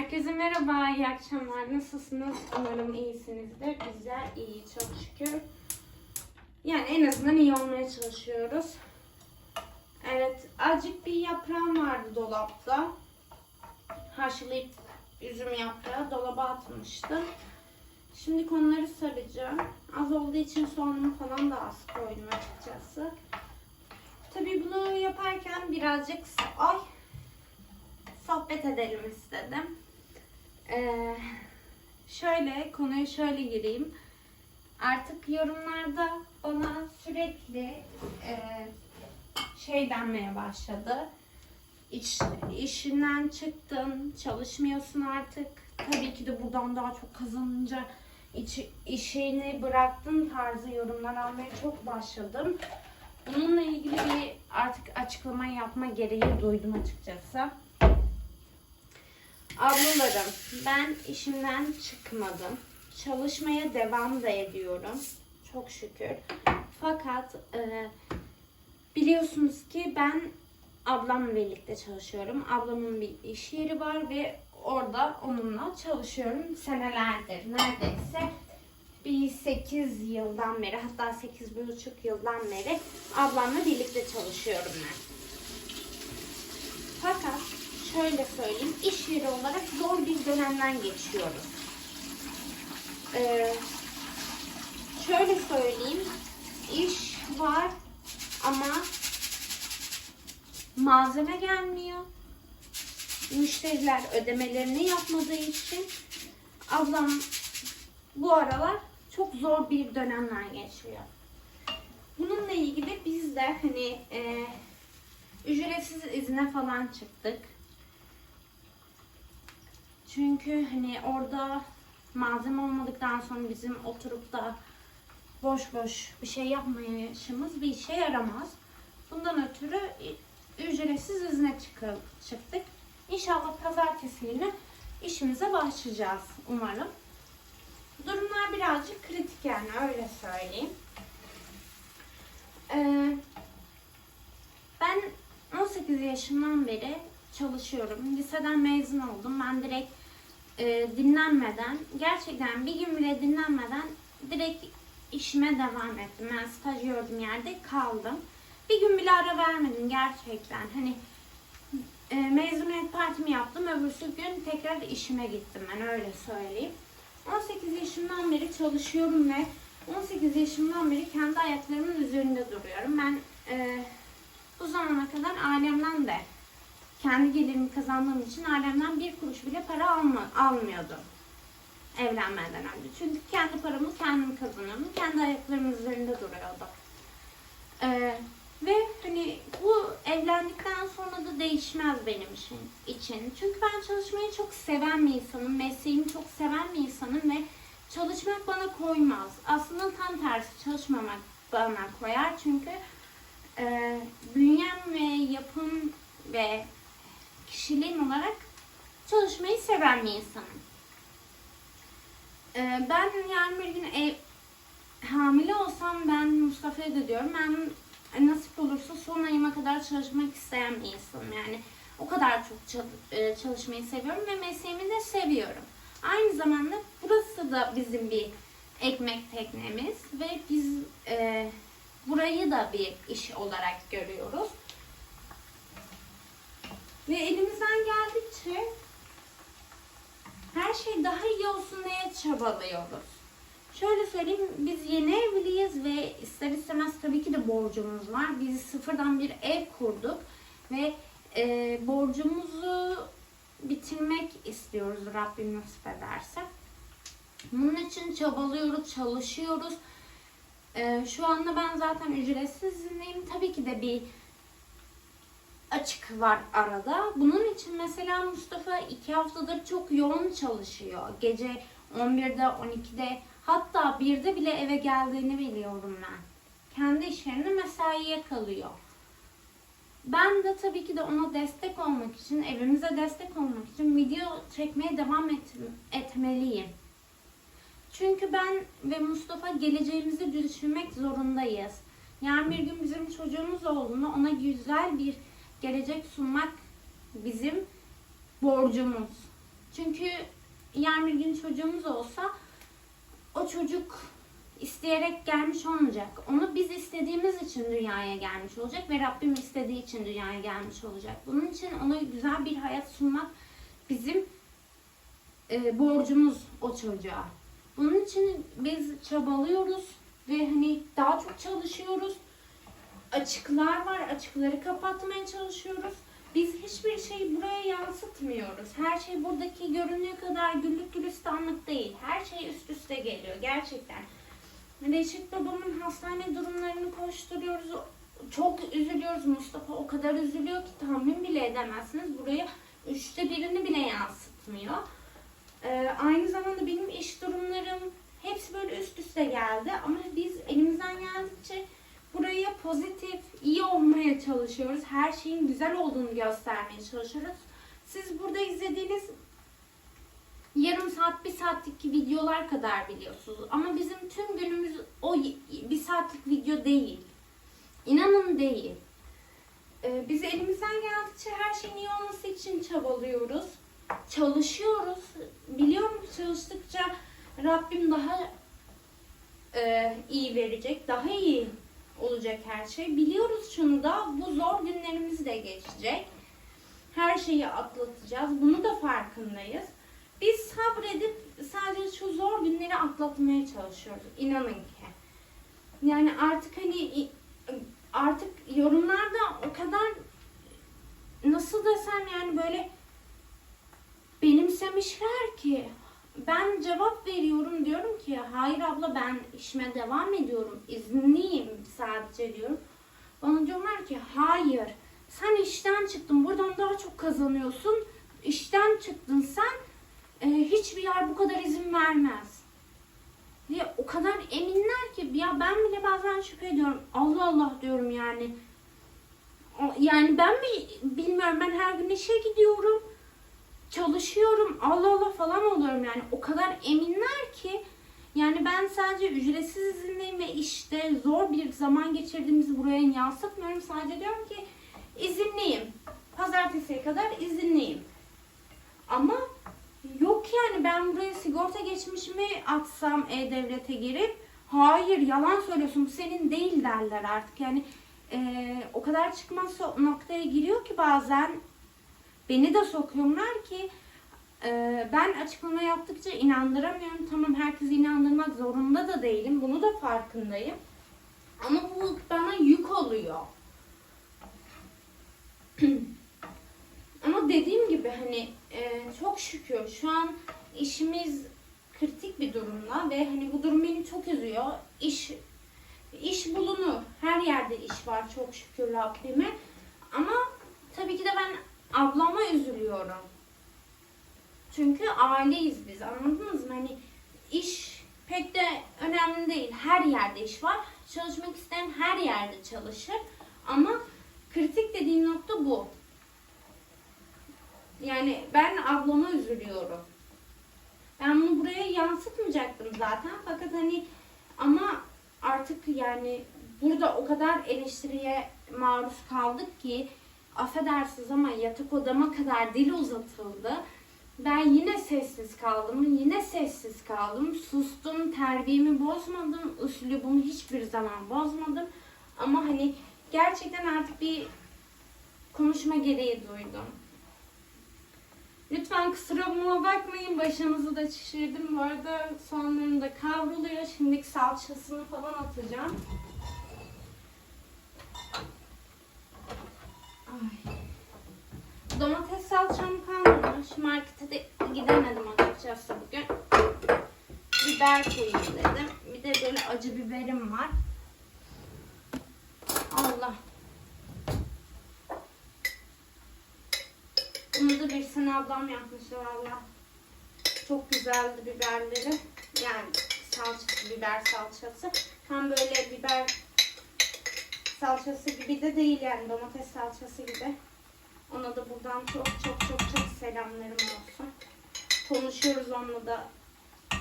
Herkese merhaba, iyi akşamlar. Nasılsınız? Umarım iyisinizdir. Bizler iyi, çok şükür. Yani en azından iyi olmaya çalışıyoruz. Evet, azıcık bir yaprağım vardı dolapta. Haşlayıp üzüm yaprağı dolaba atmıştım. Şimdi onları saracağım. Az olduğu için soğanımı falan da az koydum açıkçası. Tabii bunu yaparken birazcık ay sohbet edelim istedim. Ee, şöyle konuya şöyle gireyim. Artık yorumlarda bana sürekli e, şey denmeye başladı. İş, işinden çıktın, çalışmıyorsun artık. Tabii ki de buradan daha çok kazanınca iş, işini bıraktın tarzı yorumlar almaya çok başladım. Bununla ilgili bir artık açıklama yapma gereği duydum açıkçası. Ablalarım, ben işimden çıkmadım. Çalışmaya devam da ediyorum. Çok şükür. Fakat e, biliyorsunuz ki ben ablamla birlikte çalışıyorum. Ablamın bir iş yeri var ve orada onunla çalışıyorum senelerdir. Neredeyse bir 8 yıldan beri hatta 8,5 yıldan beri ablamla birlikte çalışıyorum ben. Fakat şöyle söyleyeyim, iş yeri olarak zor bir dönemden geçiyoruz. Ee, şöyle söyleyeyim, iş var ama malzeme gelmiyor. Müşteriler ödemelerini yapmadığı için ablam bu aralar çok zor bir dönemden geçiyor. Bununla ilgili biz de hani e, ücretsiz izne falan çıktık. Çünkü hani orada malzeme olmadıktan sonra bizim oturup da boş boş bir şey yapmayışımız bir işe yaramaz. Bundan ötürü ücretsiz izne çıktık. İnşallah pazartesi günü işimize başlayacağız umarım. Durumlar birazcık kritik yani öyle söyleyeyim. Ee, ben 18 yaşından beri çalışıyorum. Liseden mezun oldum. Ben direkt e, dinlenmeden, gerçekten bir gün bile dinlenmeden direkt işime devam ettim. Ben staj gördüğüm yerde kaldım. Bir gün bile ara vermedim gerçekten. Hani e, mezuniyet partimi yaptım. Öbürsü gün tekrar işime gittim ben öyle söyleyeyim. 18 yaşımdan beri çalışıyorum ve 18 yaşımdan beri kendi ayaklarımın üzerinde duruyorum. Ben e, bu zamana kadar ailemden de kendi gelirimi kazandığım için ailemden bir kuruş bile para alma, almıyordum evlenmeden önce. Çünkü kendi paramı kendim kazanıyordum. Kendi ayaklarımın üzerinde duruyordum. Ee, ve hani bu evlendikten sonra da değişmez benim için. Çünkü ben çalışmayı çok seven bir insanım. Mesleğimi çok seven bir insanım ve çalışmak bana koymaz. Aslında tam tersi çalışmamak bana koyar. Çünkü e, bünyem ve yapım ve kişiliğim olarak çalışmayı seven bir insanım. E, ben yarın bir gün ev, hamile olsam ben Mustafa'ya da diyorum. Ben nasip olursa son ayıma kadar çalışmak isteyen bir insanım. Yani o kadar çok e, çalışmayı seviyorum ve mesleğimi de seviyorum. Aynı zamanda burası da bizim bir ekmek teknemiz ve biz e, burayı da bir iş olarak görüyoruz. Ve elimizden geldikçe her şey daha iyi olsun diye çabalıyoruz. Şöyle söyleyeyim, biz yeni evliyiz ve ister istemez tabii ki de borcumuz var. Biz sıfırdan bir ev kurduk ve e, borcumuzu bitirmek istiyoruz Rabbim nasip ederse. Bunun için çabalıyoruz, çalışıyoruz. E, şu anda ben zaten ücretsiz izinliyim. Tabii ki de bir açık var arada. Bunun için mesela Mustafa iki haftadır çok yoğun çalışıyor. Gece 11'de, 12'de hatta 1'de bile eve geldiğini biliyorum ben. Kendi iş yerine mesaiye kalıyor. Ben de tabii ki de ona destek olmak için, evimize destek olmak için video çekmeye devam et, etmeliyim. Çünkü ben ve Mustafa geleceğimizi düşünmek zorundayız. Yarın bir gün bizim çocuğumuz olduğunda ona güzel bir gelecek sunmak bizim borcumuz. Çünkü yarın bir gün çocuğumuz olsa o çocuk isteyerek gelmiş olmayacak. Onu biz istediğimiz için dünyaya gelmiş olacak ve Rabbim istediği için dünyaya gelmiş olacak. Bunun için ona güzel bir hayat sunmak bizim e, borcumuz o çocuğa. Bunun için biz çabalıyoruz ve hani daha çok çalışıyoruz. Açıklar var, açıkları kapatmaya çalışıyoruz. Biz hiçbir şeyi buraya yansıtmıyoruz. Her şey buradaki göründüğü kadar güllük gülistanlık değil. Her şey üst üste geliyor gerçekten. Reşit babamın hastane durumlarını koşturuyoruz. Çok üzülüyoruz. Mustafa o kadar üzülüyor ki tahmin bile edemezsiniz. Buraya üçte birini bile yansıtmıyor. Ee, aynı zamanda benim iş durumlarım hepsi böyle üst üste geldi. Ama biz elimizden geldikçe buraya pozitif, iyi olmaya çalışıyoruz. Her şeyin güzel olduğunu göstermeye çalışıyoruz. Siz burada izlediğiniz yarım saat, bir saatlik videolar kadar biliyorsunuz. Ama bizim tüm günümüz o bir saatlik video değil. İnanın değil. Ee, biz elimizden geldikçe her şeyin iyi olması için çabalıyoruz. Çalışıyoruz. Biliyorum ki çalıştıkça Rabbim daha e, iyi verecek, daha iyi olacak her şey. Biliyoruz şunu da bu zor günlerimiz de geçecek. Her şeyi atlatacağız. Bunu da farkındayız. Biz sabredip sadece şu zor günleri atlatmaya çalışıyoruz. İnanın ki. Yani artık hani artık yorumlarda o kadar nasıl desem yani böyle benimsemişler ki ben cevap veriyorum diyorum ki hayır abla ben işime devam ediyorum izinliyim sadece diyorum. Bana diyorlar ki hayır sen işten çıktın buradan daha çok kazanıyorsun işten çıktın sen e, hiçbir yer bu kadar izin vermez. Diye o kadar eminler ki ya ben bile bazen şüphe ediyorum. Allah Allah diyorum yani. Yani ben mi bilmiyorum ben her gün işe gidiyorum. Çalışıyorum. Allah Allah falan oluyorum yani. O kadar eminler ki yani ben sadece ücretsiz izindeyim ve işte zor bir zaman geçirdiğimizi buraya yansıtmıyorum. Sadece diyorum ki izinliyim. Pazartesiye kadar izinliyim. Ama yok yani ben buraya sigorta geçmişimi atsam E-Devlet'e girip hayır yalan söylüyorsun bu senin değil derler artık. Yani eee, o kadar çıkmaz noktaya giriyor ki bazen beni de sokuyorlar ki e, ben açıklama yaptıkça inandıramıyorum. Tamam herkesi inandırmak zorunda da değilim. Bunu da farkındayım. Ama bu bana yük oluyor. Ama dediğim gibi hani e, çok şükür şu an işimiz kritik bir durumda ve hani bu durum beni çok üzüyor. İş iş bulunur. Her yerde iş var çok şükür Rabbime. Ama tabii ki de ben ablama üzülüyorum. Çünkü aileyiz biz anladınız mı? Hani iş pek de önemli değil. Her yerde iş var. Çalışmak isteyen her yerde çalışır. Ama kritik dediğim nokta bu. Yani ben ablama üzülüyorum. Ben bunu buraya yansıtmayacaktım zaten. Fakat hani ama artık yani burada o kadar eleştiriye maruz kaldık ki affedersiniz ama yatak odama kadar dil uzatıldı. Ben yine sessiz kaldım, yine sessiz kaldım. Sustum, terbiyemi bozmadım, üslubumu hiçbir zaman bozmadım. Ama hani gerçekten artık bir konuşma gereği duydum. Lütfen kusuruma bakmayın. Başınızı da şişirdim. Bu arada soğanlarım da kavruluyor. Şimdilik salçasını falan atacağım. Domates salçam kalmadı. Şu markete de gidemedim açıkçası bugün. Biber koyayım dedim. Bir de böyle acı biberim var. Allah. Bunu da bir sene ablam yapmıştı valla. Çok güzeldi biberleri. Yani salçası, biber salçası. Tam böyle biber salçası gibi de değil yani domates salçası gibi. Ona da buradan çok çok çok çok selamlarım olsun. Konuşuyoruz onunla da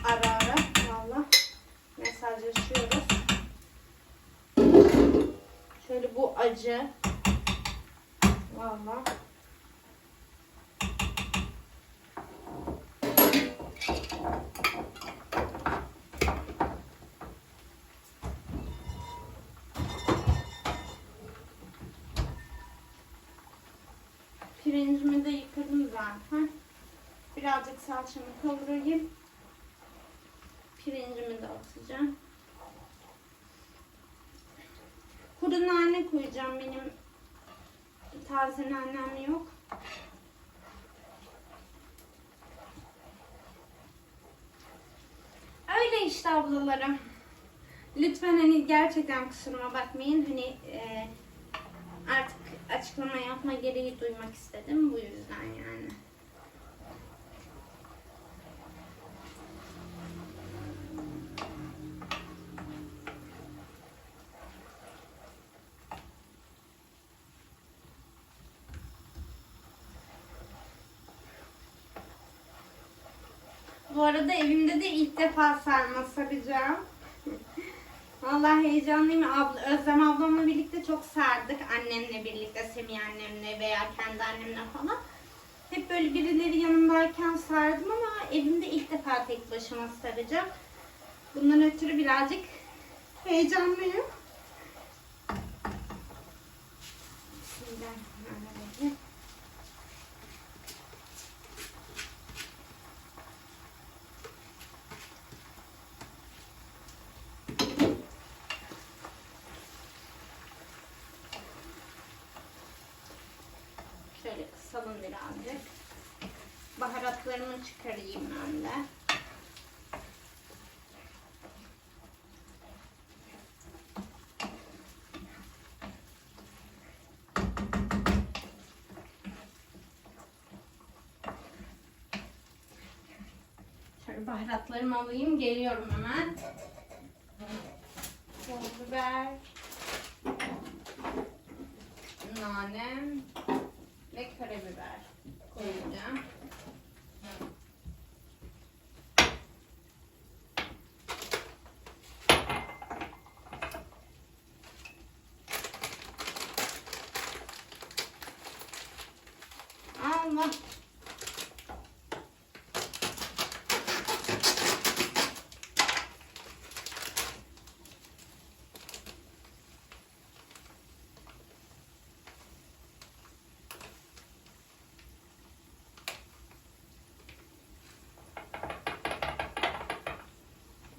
ara ara valla. Mesajlaşıyoruz. Şöyle bu acı. Valla. Pirincimi de yıkadım zaten. Birazcık salçamı kavurayım. Pirincimi de atacağım. Kuru nane koyacağım. Benim taze nanem yok. Öyle işte ablalarım. Lütfen hani gerçekten kusuruma bakmayın. Hani e, açıklama yapma gereği duymak istedim. Bu yüzden yani. Bu arada evimde de ilk defa sarma saracağım. Vallahi heyecanlıyım. Abla, Özlem ablamla birlikte çok sardık. Annemle birlikte, Semih annemle veya kendi annemle falan. Hep böyle birileri yanımdayken sardım ama evimde ilk defa tek başıma saracağım. Bundan ötürü birazcık heyecanlıyım. Kısalım birazcık. Baharatlarımı çıkarayım ben de. Şöyle baharatlarımı alayım. Geliyorum hemen. Pul biber. Nane ve karabiber koyacağım. Allah.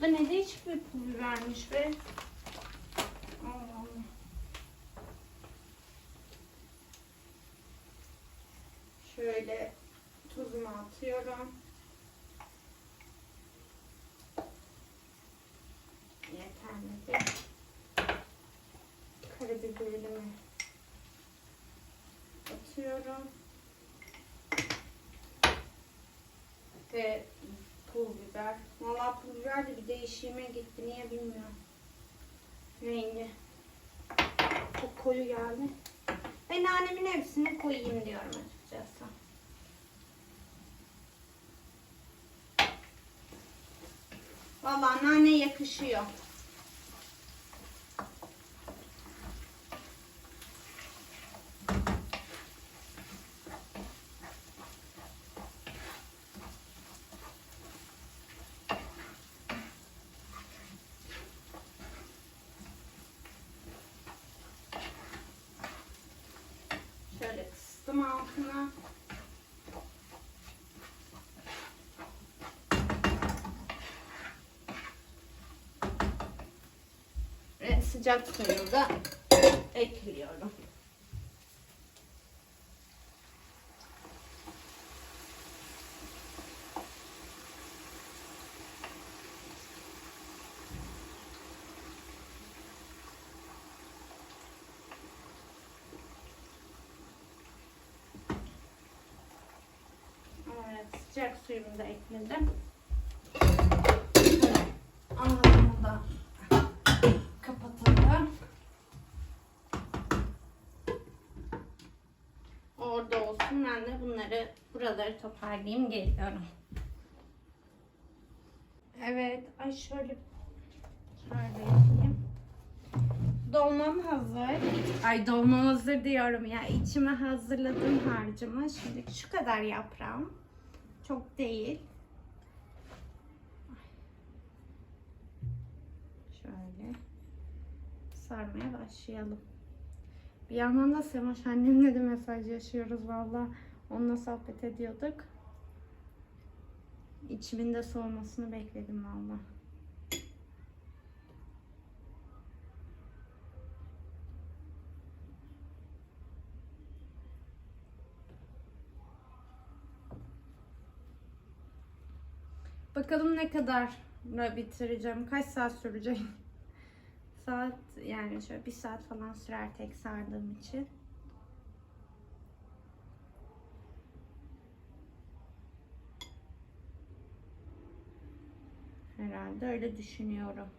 Bu da ne Allah Allah. Şöyle tuzumu atıyorum. Yeterli. Karabiberimi atıyorum. Ve pul biber. Valla pul biber de bir değişime gitti. Niye bilmiyorum. Rengi. Çok koyu geldi. Ben nanemin hepsini koyayım diyorum açıkçası. Valla nane yakışıyor. Şöyle kıstım altına. Ve sıcak suyu da ekliyorum. Evet, sıcak suyumu da ekledim. Ben de bunları buraları toparlayayım geliyorum. Evet. Ay şöyle şöyle yapayım. Dolmam hazır. Ay dolmam hazır diyorum ya. İçime hazırladım harcımı. Şimdi şu kadar yaprağım. Çok değil. Şöyle sarmaya başlayalım. Bir yandan da Semaş annemle de mesajlaşıyoruz valla. Onunla sohbet ediyorduk. İçimin de soğumasını bekledim valla. Bakalım ne kadar bitireceğim. Kaç saat sürecek? saat yani şöyle bir saat falan sürer tek sardığım için. Herhalde öyle düşünüyorum.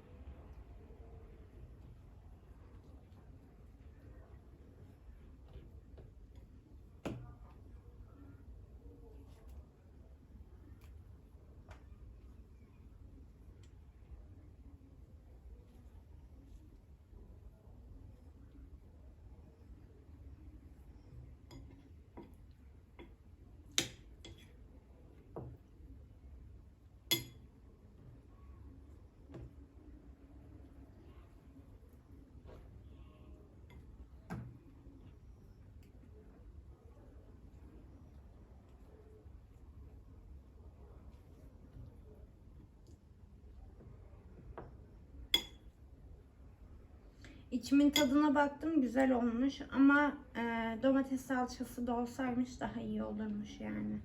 İçimin tadına baktım güzel olmuş ama e, domates salçası da olsaymış daha iyi olurmuş yani.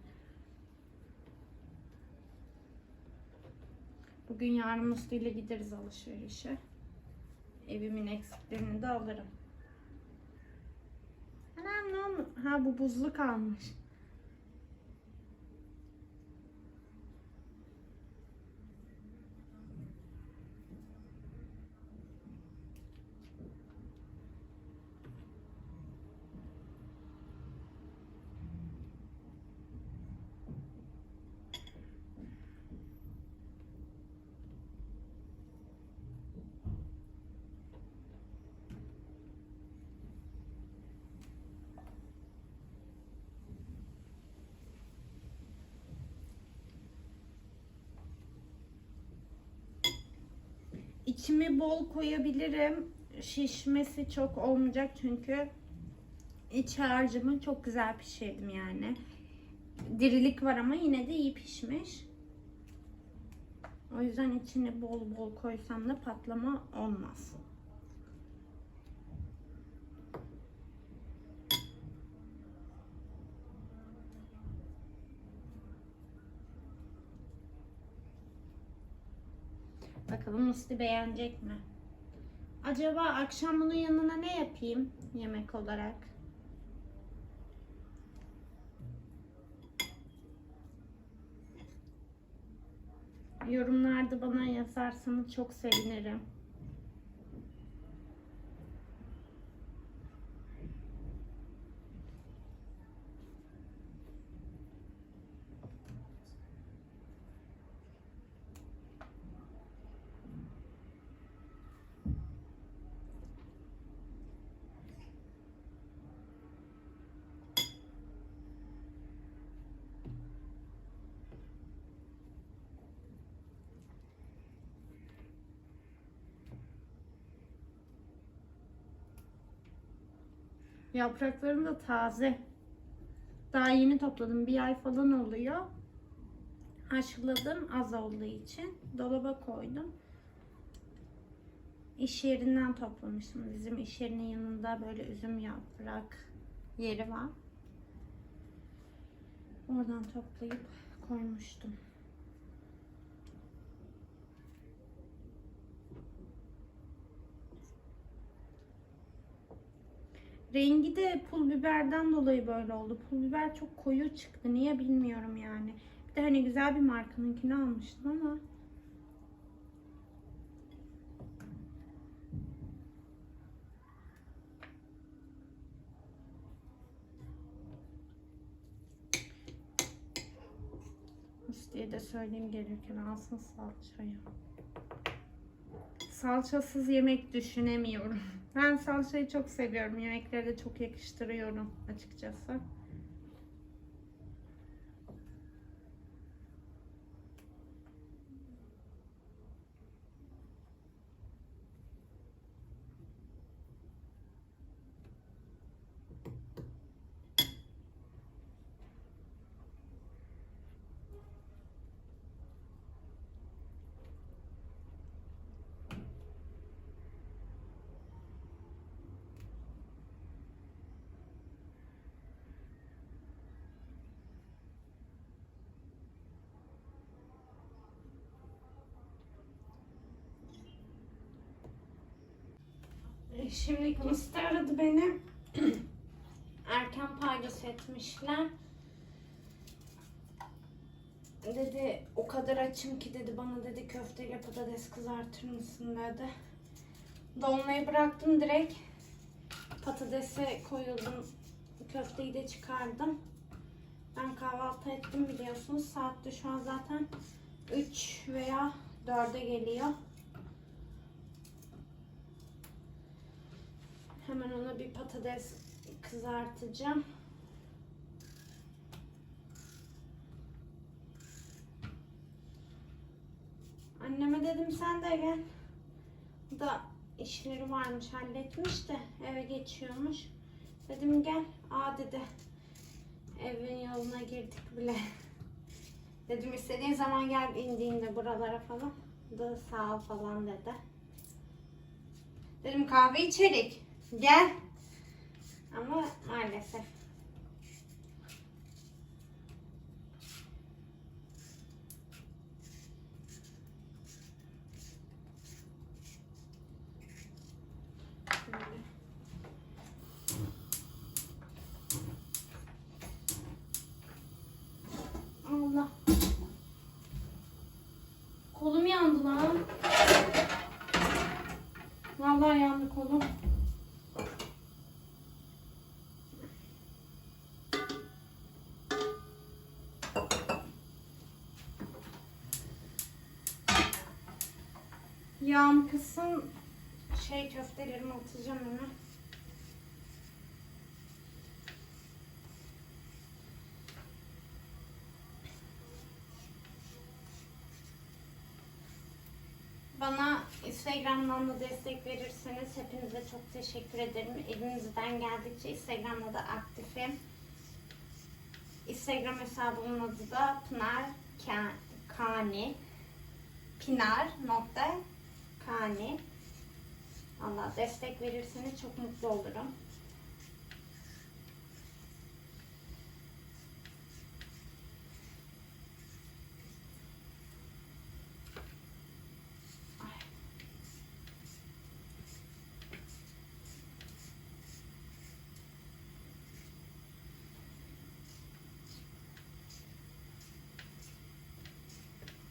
Bugün yarın Muslu ile gideriz alışverişe. Evimin eksiklerini de alırım. Anam ne olmuş? Ha bu buzlu kalmış. İçimi bol koyabilirim. Şişmesi çok olmayacak çünkü iç harcımı çok güzel pişirdim yani. Dirilik var ama yine de iyi pişmiş. O yüzden içini bol bol koysam da patlama olmaz. Bakalım Musti beğenecek mi? Acaba akşam bunun yanına ne yapayım yemek olarak? Yorumlarda bana yazarsanız çok sevinirim. Yapraklarım da taze. Daha yeni topladım. Bir ay falan oluyor. Haşladım az olduğu için. Dolaba koydum. İş yerinden toplamıştım. Bizim iş yerinin yanında böyle üzüm yaprak yeri var. Oradan toplayıp koymuştum. Rengi de pul biberden dolayı böyle oldu. Pul biber çok koyu çıktı. Niye bilmiyorum yani. Bir de hani güzel bir markanınkini almıştım ama. diye de söyleyeyim gelirken alsın salçayı. Salçasız yemek düşünemiyorum. Ben salçayı çok seviyorum. Yemeklere de çok yakıştırıyorum açıkçası. Şimdi Musti aradı beni. Erken paydos etmişler. Dedi o kadar açım ki dedi bana dedi köfteyle patates kızartır mısın dedi. Dolmayı bıraktım direkt. Patatese koyuldum. Köfteyi de çıkardım. Ben kahvaltı ettim biliyorsunuz. Saat de şu an zaten 3 veya 4'e geliyor. Hemen ona bir patates kızartacağım. Anneme dedim sen de gel. O da işleri varmış halletmiş de eve geçiyormuş. Dedim gel. Aa dedi. Evin yoluna girdik bile. Dedim istediğin zaman gel indiğinde buralara falan. Da sağ ol falan dedi. Dedim kahve içerik. Gel. Ama maalesef. Şöyle. Yağım kısın şey köftelerimi atacağım hemen. Bana Instagram'dan da destek verirseniz hepinize çok teşekkür ederim. Elinizden geldikçe Instagram'da da aktifim. Instagram hesabımın adı da Pınar Ka- Kani. Pinar Kani. Allah destek verirseniz çok mutlu olurum.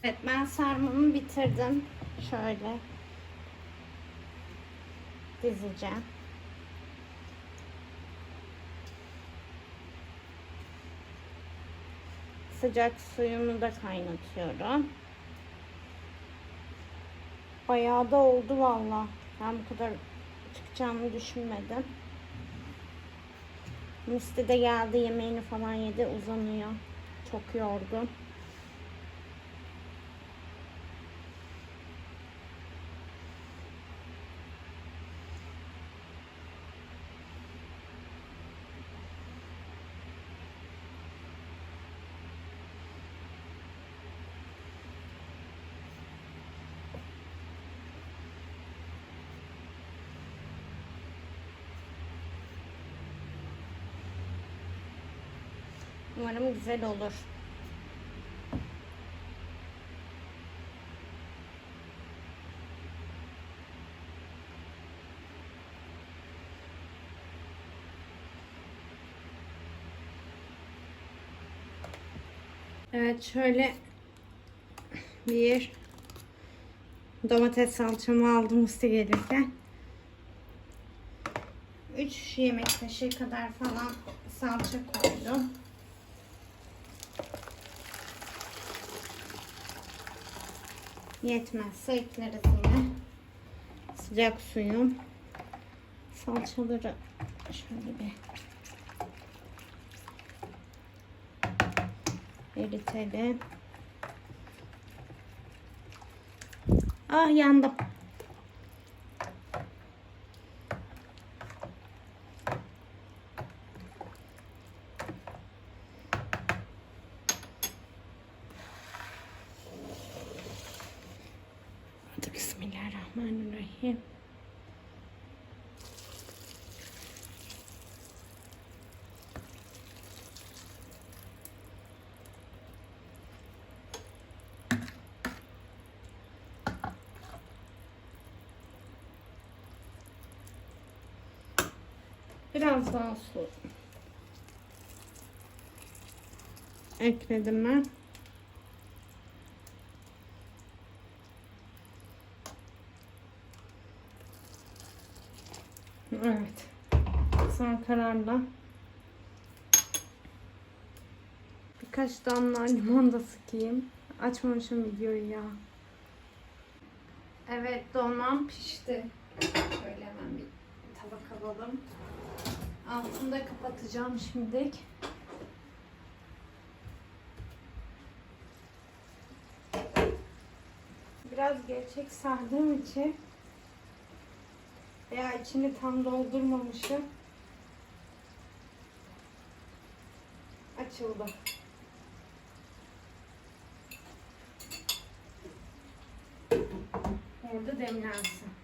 Evet ben sarmamı bitirdim. Şöyle dizeceğim. Sıcak suyumu da kaynatıyorum. Bayağı da oldu valla. Ben bu kadar çıkacağını düşünmedim. Misli de geldi yemeğini falan yedi uzanıyor. Çok yorgun. Umarım güzel olur. Evet şöyle bir domates salçamı aldım usta gelirken. 3 yemek kaşığı kadar falan salça koydum. Yetmezse ekleriz yine. Sıcak suyum. Salçaları şöyle bir eritelim. Ah yandım. Biraz daha su ekledim ben. Evet. Son kararla birkaç damla limon da sıkayım. Açmamışım videoyu ya. Evet dolmam pişti. Şöyle hemen bir tabak alalım. Altını da kapatacağım şimdilik. Biraz gerçek sardığım için veya içini tam doldurmamışım. Açıldı. Orada demlensin.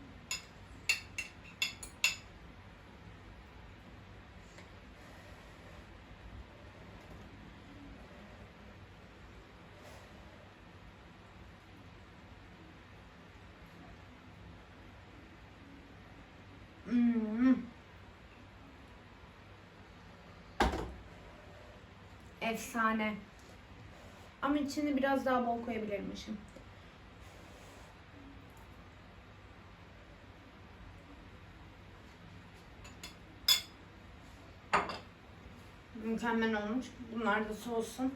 Efsane. Ama içini biraz daha bol koyabilirmişim. Mükemmel olmuş. Bunlar da soğusun.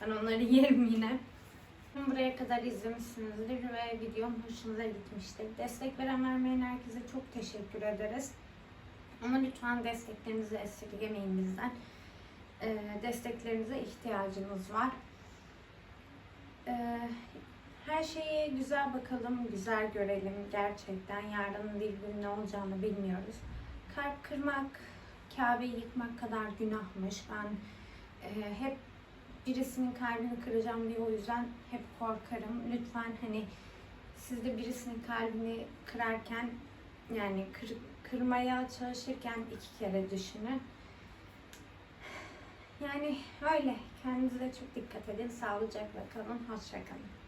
Ben onları yerim yine. Buraya kadar izlemişsinizdir ve videom hoşunuza gitmiştir. Destek veren vermeyen herkese çok teşekkür ederiz. Ama lütfen desteklerinizi esirgemeyin bizden. Ee, desteklerinize ihtiyacımız var. Ee, her şeye güzel bakalım, güzel görelim gerçekten. Yarının bir gün ne olacağını bilmiyoruz. Kalp kırmak, Kabe'yi yıkmak kadar günahmış. Ben e, hep birisinin kalbini kıracağım diye o yüzden hep korkarım. Lütfen hani siz de birisinin kalbini kırarken yani kır, kırmaya çalışırken iki kere düşünün. Yani öyle. Kendinize çok dikkat edin. Sağlıcakla kalın. Hoşça kalın.